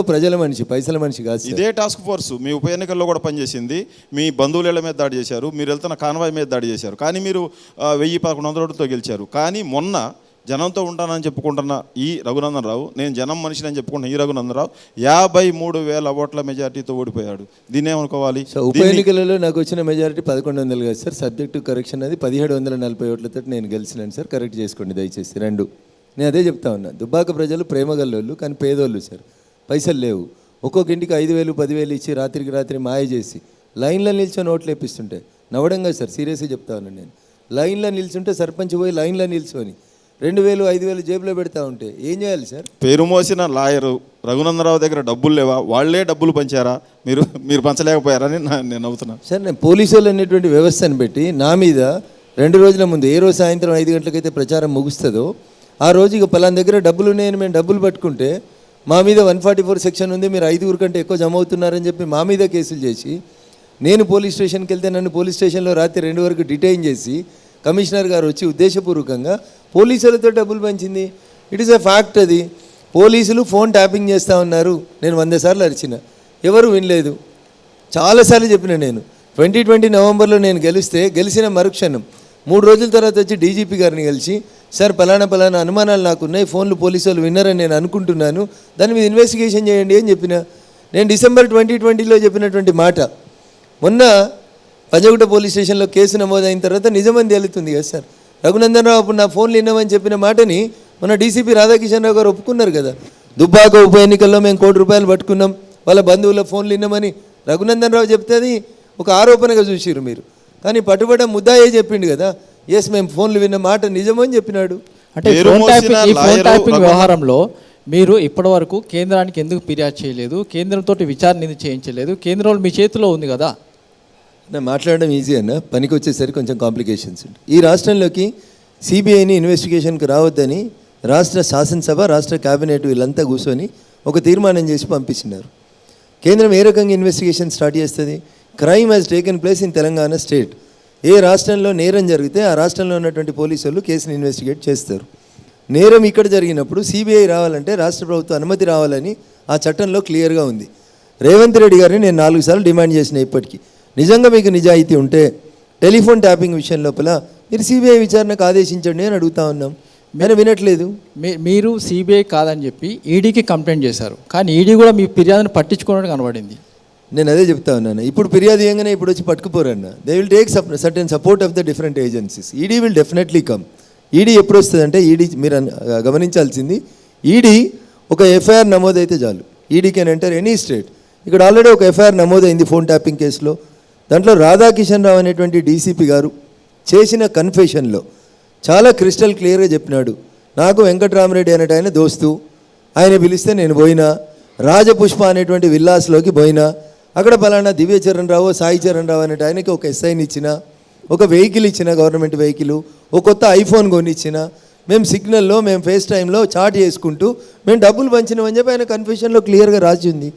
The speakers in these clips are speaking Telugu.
ప్రజల మనిషి పైసల మనిషి కాదు. ఇదే టాస్క్ ఫోర్స్. మీ ఉప ఎన్నికల్లో కూడా పనిచేసింది. మీ బంధువుల మీద దాడి చేశారు. మీరు వెళ్తున్న కాన్వాయ్ మీద దాడి చేశారు. కానీ మీరు వెయ్యి పదకొండు వందల ఓట్లతో గెలిచారు. కానీ మొన్న జనంతో ఉంటానని చెప్పుకుంటున్న ఈ రఘునందన్ రావు నేను జనం మనిషిని అని చెప్పుకుంటున్న ఈ రఘునందన్ రావు యాభై మూడు వేల ఓట్ల మెజార్టీతో ఓడిపోయాడు. దీన్ని ఏమనుకోవాలి? ఉప ఎన్నికలలో నాకు వచ్చిన మెజారిటీ పదకొండు వందలు కాదు సార్. సబ్జెక్టు కరెక్షన్ అది పదిహేడు వందల నలభై ఓట్లతో నేను గెలిచినాను సార్. కరెక్ట్ చేసుకోండి దయచేసి. రెండు. నేను అదే చెప్తా ఉన్నా. దుబ్బాక ప్రజలు ప్రేమగల్లోళ్ళు కానీ పేదోళ్ళు సార్. పైసలు లేవు. ఒక్కొక్క ఇంటికి ఐదు వేలు పదివేలు ఇచ్చి రాత్రికి రాత్రి మాయ చేసి లైన్లో నిల్చొని ఓట్లు వేపిస్తుంటే నవ్వడంగా సార్ సీరియస్గా చెప్తా ఉన్నాను నేను. లైన్లో నిల్చుంటే సర్పంచ్ పోయి లైన్లో నిల్చొని రెండు వేలు ఐదు వేలు జేబులో పెడతా ఉంటే ఏం చేయాలి సార్? పేరు మోసిన లాయరు రఘునందరావు దగ్గర డబ్బులు లేవా? వాళ్ళే డబ్బులు పంచారా? మీరు మీరు పంచలేకపోయారని నేను నవ్వుతున్నాను సార్ నేను పోలీసు వాళ్ళు అనేటువంటి వ్యవస్థను పెట్టి నా మీద రెండు రోజుల ముందు ఏ రోజు సాయంత్రం ఐదు గంటలకైతే ప్రచారం ముగుస్తుందో ఆ రోజు ఇక పలానా దగ్గర డబ్బులు ఉన్నాయని మేము డబ్బులు పట్టుకుంటే మా మీద వన్ ఫార్టీ ఫోర్ సెక్షన్ ఉంది మీరు ఐదుగురు కంటే ఎక్కువ జమ అవుతున్నారని చెప్పి మా మీద కేసులు చేసి నేను పోలీస్ స్టేషన్కి వెళ్తే నన్ను పోలీస్ స్టేషన్లో రాత్రి రెండు వరకు డిటైన్ చేసి కమిషనర్ గారు వచ్చి ఉద్దేశపూర్వకంగా పోలీసులతో డబ్బులు పంచింది. ఇట్ ఈస్ అ ఫ్యాక్ట్ అది. పోలీసులు ఫోన్ ట్యాపింగ్ చేస్తూ ఉన్నారు. నేను వంద సార్లు అరిచిన. ఎవరు వినలేదు. చాలాసార్లు చెప్పిన నేను. ట్వంటీ ట్వంటీ నవంబర్లో నేను గెలిస్తే గెలిచిన మరుక్షణం. మూడు రోజుల తర్వాత వచ్చి డీజీపీ గారిని కలిసి సార్ పలానా పలానా అనుమానాలు నాకున్నాయి ఫోన్లు పోలీసు వాళ్ళు విన్నారని నేను అనుకుంటున్నాను దాని మీద ఇన్వెస్టిగేషన్ చేయండి అని చెప్పిన. నేను డిసెంబర్ ట్వంటీ ట్వంటీలో చెప్పినటువంటి మాట. మొన్న పంజగుట్ట పోలీస్ స్టేషన్లో కేసు నమోదైన తర్వాత నిజమని తేలుతుంది కదా సార్. రఘునందన్ రావు అప్పుడు నా ఫోన్లు విన్నామని చెప్పిన మాటని మన డీసీపీ రాధాకిషన్ రావు గారు ఒప్పుకున్నారు కదా. దుబ్బాక ఉప ఎన్నికల్లో మేము కోటి రూపాయలు పట్టుకున్నాం వాళ్ళ బంధువుల ఫోన్లు విన్నామని రఘునందన్ రావు చెప్తే అది ఒక ఆరోపణగా చూసిరు మీరు. కానీ పట్టుబడ్డ ముద్దాయే చెప్పిండు కదా. ఎస్ మేము ఫోన్లు విన్న మాట నిజమని చెప్పినాడు. అంటే ఫోన్ ఈ ఫోన్ వ్యవహారంలో మీరు ఇప్పటివరకు కేంద్రానికి ఎందుకు ఫిర్యాదు చేయలేదు? కేంద్రంతో విచారణ ఎందుకు చేయించలేదు? కేంద్రంలో మీ చేతిలో ఉంది కదా. మాట్లాడడం ఈజీ అన్న. పనికి వచ్చేసరికి కొంచెం కాంప్లికేషన్స్ ఉంటాయి ఈ రాష్ట్రంలోకి సిబిఐని ఇన్వెస్టిగేషన్కి రావద్దని రాష్ట్ర శాసనసభ రాష్ట్ర కేబినెట్ వీళ్ళంతా కూర్చొని ఒక తీర్మానం చేసి పంపించినారు. కేంద్రం ఏ రకంగా ఇన్వెస్టిగేషన్ స్టార్ట్ చేస్తుంది? Crime has taken place in Telangana state ఏ రాష్ట్రంలో నేరం జరిగితే ఆ రాష్ట్రంలో ఉన్నటువంటి పోలీసు వాళ్ళు కేసుని ఇన్వెస్టిగేట్ చేస్తారు. నేరం ఇక్కడ జరిగినప్పుడు సిబిఐ రావాలంటే రాష్ట్ర ప్రభుత్వం అనుమతి రావాలని ఆ చట్టంలో క్లియర్గా ఉంది. రేవంత్ రెడ్డి గారిని నేను నాలుగు సార్లు డిమాండ్ చేసిన ఇప్పటికీ. నిజంగా మీకు నిజాయితీ ఉంటే టెలిఫోన్ ట్యాపింగ్ విషయం లోపల మీరు సిబిఐ విచారణకు ఆదేశించండి అని అడుగుతా ఉన్నాం. నేను వినట్లేదు. మీరు సిబిఐ కాదని చెప్పి ఈడీకి కంప్లైంట్ చేశారు. కానీ ఈడీ కూడా మీ ఫిర్యాదును పట్టించుకున్నట్టు కనబడింది. నేను అదే చెప్తా ఉన్నాను. ఇప్పుడు ఫిర్యాదు ఏంగానే ఇప్పుడు వచ్చి పట్టుకుపోరన్న they will take certain support of the different agencies ED will definitely come ED ఎప్పుడు వస్తుందంటే ఈడీ మీరు గమనించాల్సింది ఈడీ ఒక ఎఫ్ఐఆర్ నమోదైతే చాలు. ED can enter any state ఇక్కడ ఆల్రెడీ ఒక ఎఫ్ఐఆర్ నమోదైంది ఫోన్ ట్యాపింగ్ కేసులో దాంట్లో రాధాకిషన్ రావు అనేటువంటి డీసీపీ గారు చేసిన కన్ఫెషన్లో చాలా క్రిస్టల్ క్లియర్గా చెప్పినాడు. నాకు వెంకట్రామరెడ్డి అనేట ఆయన దోస్తు. ఆయన పిలిస్తే నేను పోయినా. రాజపుష్ప అనేటువంటి విల్లాస్లోకి పోయినా. అక్కడ పలానా దివ్య చరణ్ రావు సాయి చరణ్ రావు అనేట ఆయనకి ఒక ఎస్ఐని ఇచ్చిన ఒక వెహికల్ ఇచ్చిన గవర్నమెంట్ వెహికల్ ఒక కొత్త ఐఫోన్ కొనిచ్చిన. మేము సిగ్నల్లో మేము ఫేస్ టైంలో చాట్ చేసుకుంటూ మేము డబ్బులు పంచినామని చెప్పి ఆయన కన్ఫ్యూషన్లో క్లియర్గా రాసి ఉంది.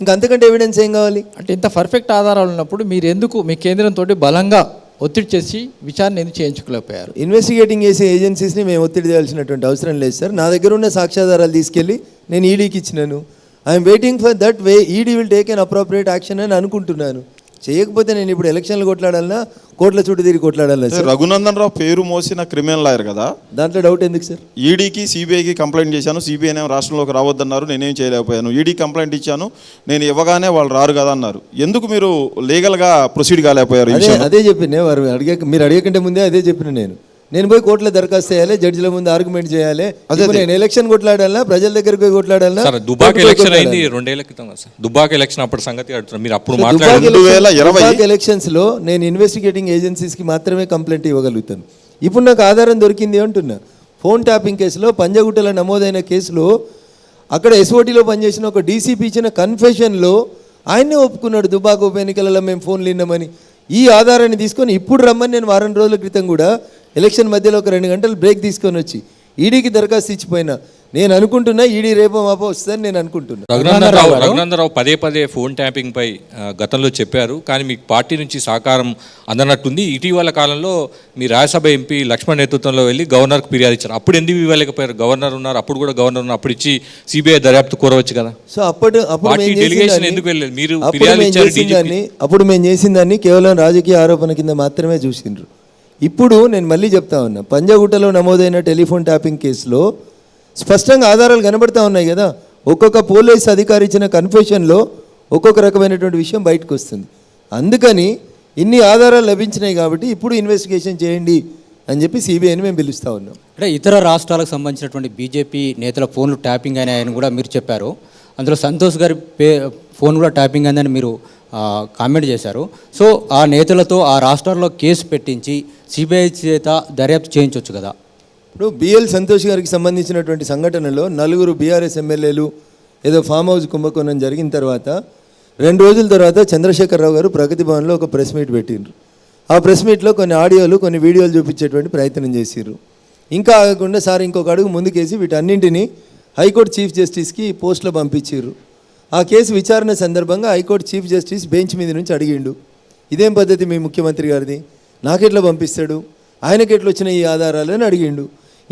ఇంకా అంతకంటే ఎవిడెన్స్ ఏం కావాలి? అంటే ఇంత పర్ఫెక్ట్ ఆధారాలు ఉన్నప్పుడు మీరు ఎందుకు మీ కేంద్రంతో బలంగా ఒత్తిడి చేసి విచారణ ఎందుకు చేయించుకోలేకపోయారు? ఇన్వెస్టిగేటింగ్ చేసే ఏజెన్సీస్ని మేము ఒత్తిడి చేయాల్సినటువంటి అవసరం లేదు సార్ నా దగ్గర ఉన్న సాక్ష్యాధారాలు తీసుకెళ్ళి నేను ఈడీకి ఇచ్చినాను. I'm waiting for that way ED will take an appropriate action అని అనుకుంటున్నాను. చేయకపోతే నేను ఇప్పుడు ఎలక్షన్లు కొట్లాడాలన్నా కోట్ల చుట్టూ తిరిగి కొట్లాడాలి సార్ రఘునందన్ రావు పేరు మోసిన క్రిమినల్ లాయర్ కదా? దాంట్లో డౌట్ ఎందుకు సార్ ఈడీకి సిబిఐకి కంప్లైంట్ చేశాను. సిబిఐ ఏమో రాష్ట్రంలోకి రావద్దన్నారు. నేనేం చేయలేకపోయాను. ఈడీ కంప్లైంట్ ఇచ్చాను. నేను ఇవ్వగానే వాళ్ళు రారు కదా అన్నారు. ఎందుకు మీరు లీగల్గా ప్రొసీడ్ కాలేకపోయారు? అదే చెప్పిన వారు అడిగే మీరు అడిగకంటే ముందే అదే చెప్పిన నేను. నేను పోయి కోర్టులో దరఖాస్తు చేయాలి జడ్జిల ముందు ఆర్గ్యుమెంట్ చేయాలి. ఇప్పుడు నేను ఎలక్షన్ కొట్లాడాలా ప్రజల దగ్గరికి పోయి కొట్లాడాలా? Sir Dubbak election? అయింది రెండేళ్ళ క్రితం కదా సార్. దుబాక్ ఎలక్షన్ అప్పుడు సంగతి అడుగుతున్నారు మీరు అప్పుడు దుబ్బాక ఎలక్షన్స్లో నేను ఇన్వెస్టిగేటింగ్ ఏజెన్సీస్కి మాత్రమే కంప్లైంట్ ఇవ్వగలుగుతాను. ఇప్పుడు నాకు ఆధారం దొరికింది అంటున్నా. ఫోన్ ట్యాపింగ్ కేసులో పంజగుట్టలో నమోదైన కేసులో అక్కడ ఎస్ఓటీలో పనిచేసిన ఒక డీసీపీ ఇచ్చిన కన్ఫెషన్లో ఆయన్నే ఒప్పుకున్నాడు దుబాక ఉప ఎన్నికలలో మేము ఫోన్లు విన్నామని. ఈ ఆధారాన్ని తీసుకొని ఇప్పుడు రమ్మని నేను వారం రోజుల క్రితం కూడా ఎలక్షన్ మధ్యలో ఒక రెండు గంటలు బ్రేక్ తీసుకొని వచ్చి ఈడీకి దరఖాస్తు ఇచ్చిపోయినా నేను అనుకుంటున్నా ఈడీ రేపో మాపో వస్తుందని నేను అనుకుంటున్నా. రఘునందన్ రావు రఘునందన్ రావు పదే పదే ఫోన్ ట్యాపింగ్ పై గతంలో చెప్పారు. కానీ మీకు పార్టీ నుంచి సహకారం అందనట్టుంది. ఇటీవల కాలంలో మీ రాజ్యసభ ఎంపీ లక్ష్మణ్ నేతృత్వంలో వెళ్ళి గవర్నర్కి ఫిర్యాదు ఇచ్చారు. అప్పుడు ఎందుకు ఇవ్వలేకపోయారు? గవర్నర్ ఉన్నారు. అప్పుడు కూడా గవర్నర్ ఉన్నారు. అప్పుడు ఇచ్చి సిబిఐ దర్యాప్తు కోరవచ్చు కదా. సో అప్పుడు అప్పుడు పార్టీ దాన్ని- ఎందుకు వెళ్ళలేదు? మీరు అప్పుడు ఫిర్యాదు మేము ఇచ్చారు అప్పుడు మేము చేసిన దాన్ని కేవలం రాజకీయ ఆరోపణ కింద మాత్రమే చూసిండ్రు. ఇప్పుడు నేను మళ్ళీ చెప్తా ఉన్నా. పంజాగుట్టలో నమోదైన టెలిఫోన్ ట్యాపింగ్ కేసులో స్పష్టంగా ఆధారాలు కనబడతా ఉన్నాయి కదా. ఒక్కొక్క పోలీస్ అధికారి ఇచ్చిన కన్ఫెషన్లో ఒక్కొక్క రకమైనటువంటి విషయం బయటకు వస్తుంది. అందుకని ఇన్ని ఆధారాలు లభించినాయి కాబట్టి ఇప్పుడు ఇన్వెస్టిగేషన్ చేయండి అని చెప్పి సిబిఐని మేము పిలుస్తా ఉన్నాం. అంటే ఇతర రాష్ట్రాలకు సంబంధించినటువంటి బీజేపీ నేతల ఫోన్లు ట్యాపింగ్ అయినాయని కూడా మీరు చెప్పారు. అందులో సంతోష్ గారి పే ఫోన్ కూడా ట్యాపింగ్ అయిందని మీరు కామెంట్ చేశారు. సో ఆ నేతలతో ఆ రాష్ట్రాల్లో కేసు పెట్టించి సిబిఐ చేత దర్యాప్తు చేయించవచ్చు కదా. ఇప్పుడు బిఎల్ సంతోష్ గారికి సంబంధించినటువంటి సంఘటనలో నలుగురు బీఆర్ఎస్ ఎమ్మెల్యేలు ఏదో ఫామ్ హౌస్ కుంభకోణం జరిగిన తర్వాత రెండు రోజుల తర్వాత చంద్రశేఖరరావు గారు ప్రగతి భవన్లో ఒక ప్రెస్ మీట్ పెట్టిండ్రు. ఆ ప్రెస్ మీట్లో కొన్ని ఆడియోలు కొన్ని వీడియోలు చూపించేటువంటి ప్రయత్నం చేసిర్రు. ఇంకా ఆగకుండా సార్ ఇంకొక అడుగు ముందుకేసి వీటన్నింటినీ హైకోర్టు చీఫ్ జస్టిస్కి పోస్టులో పంపించారు ఆ కేసు విచారణ సందర్భంగా హైకోర్టు చీఫ్ జస్టిస్ బెంచ్ మీద నుంచి అడిగిండు. ఇదేం పద్ధతి మీ ముఖ్యమంత్రి గారిది? నాకెట్లా పంపిస్తాడు? ఆయనకి ఎట్లా వచ్చిన ఈ ఆధారాలు అని అడిగిండు.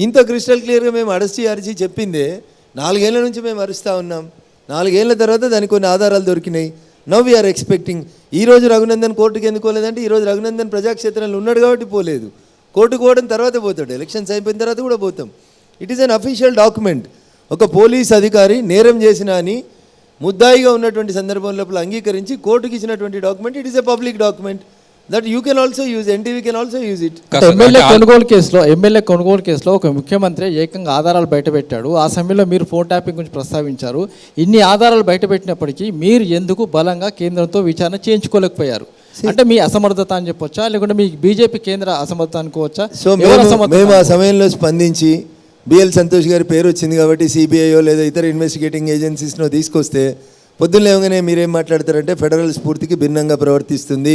ఇంత క్రిస్టల్ క్లియర్గా మేము అరచి అరిచి చెప్పిందే నాలుగేళ్ళ నుంచి మేము అరుస్తూ ఉన్నాం. నాలుగేళ్ళ తర్వాత దానికి కొన్ని ఆధారాలు దొరికినాయి. నవ్ వీఆర్ ఎక్స్పెక్టింగ్ ఈరోజు రఘునందన్ కోర్టుకి ఎందుకు పోలేదంటే ఈ రఘునందన్ ప్రజాక్షేత్రంలో ఉన్నాడు కాబట్టి పోలేదు. కోర్టుకు పోవడం తర్వాత పోతాడు. ఎలక్షన్స్ అయిపోయిన తర్వాత కూడా పోతాం. It is an official document ఒక పోలీస్ అధికారి నేరం చేసిన అని ముద్దాయిగా ఉన్నటువంటి సందర్భం లోపల అంగీకరించి కోర్టుకి ఇచ్చినటువంటి document it is a public document that you can also use NTV can also use it MLA కొనుగోలు కేసులో ఎమ్మెల్యే కొనుగోలు కేసులో ఒక ముఖ్యమంత్రి ఏకంగా ఆధారాలు బయటపెట్టాడు. ఆ సమయంలో మీరు ఫోన్ ట్యాపింగ్ గురించి ప్రస్తావించారు. ఇన్ని ఆధారాలు బయటపెట్టినప్పటికీ మీరు ఎందుకు బలంగా కేంద్రంతో విచారణ చేయించుకోలేకపోయారు? అంటే మీ అసమర్థత అని చెప్పొచ్చా? లేకుంటే మీ బీజేపీ కేంద్ర అసమర్థత అనుకోవచ్చా? సో మేము ఆ సమయంలో స్పందించి బిఎల్ సంతోష్ గారి పేరు వచ్చింది కాబట్టి సిబిఐయో లేదా ఇతర ఇన్వెస్టిగేటింగ్ ఏజెన్సీస్నో తీసుకొస్తే పొద్దున్న లేవగానే మీరేం మాట్లాడతారంటే ఫెడరల్ స్ఫూర్తికి భిన్నంగా ప్రవర్తిస్తుంది.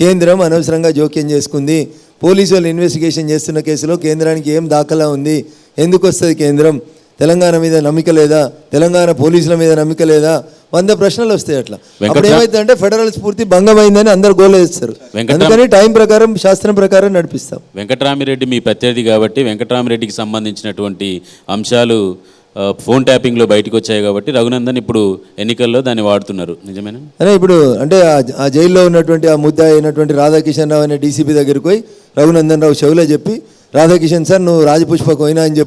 కేంద్రం అనవసరంగా జోక్యం చేసుకుంది. పోలీసు వాళ్ళు ఇన్వెస్టిగేషన్ చేస్తున్న కేసులో కేంద్రానికి ఏం దాఖలా ఉంది? ఎందుకు వస్తుంది కేంద్రం? తెలంగాణ మీద నమ్మిక లేదా? తెలంగాణ పోలీసుల మీద నమ్మిక లేదా? వంద ప్రశ్నలు వస్తాయి అట్లా. అప్పుడు ఏమైందంటే ఫెడరల్ స్ఫూర్తి భంగమైందని అందరు గోలేస్తారు అందుకని టైం ప్రకారం శాస్త్రం ప్రకారం నడిపిస్తాం. వెంకటరామిరెడ్డి మీ ప్రత్యర్థి కాబట్టి వెంకటరామిరెడ్డికి సంబంధించినటువంటి అంశాలు ఫోన్ ట్యాపింగ్లో బయటకు వచ్చాయి కాబట్టి రఘునందన్ ఇప్పుడు ఎన్నికల్లో దాన్ని వాడుతున్నారు. నిజమేనా? అదే ఇప్పుడు అంటే ఆ- జైల్లో ఉన్నటువంటి ఆ ముద్ద అయినటువంటి రాధాకిషన్ రావు అనే డీసీపీ దగ్గరికి పోయి రఘునందన్ రావు చెవులో చెప్పి రాధాకిషన్ సార్ నువ్వు రాజపుష్పకు అయినా అని చెప్పి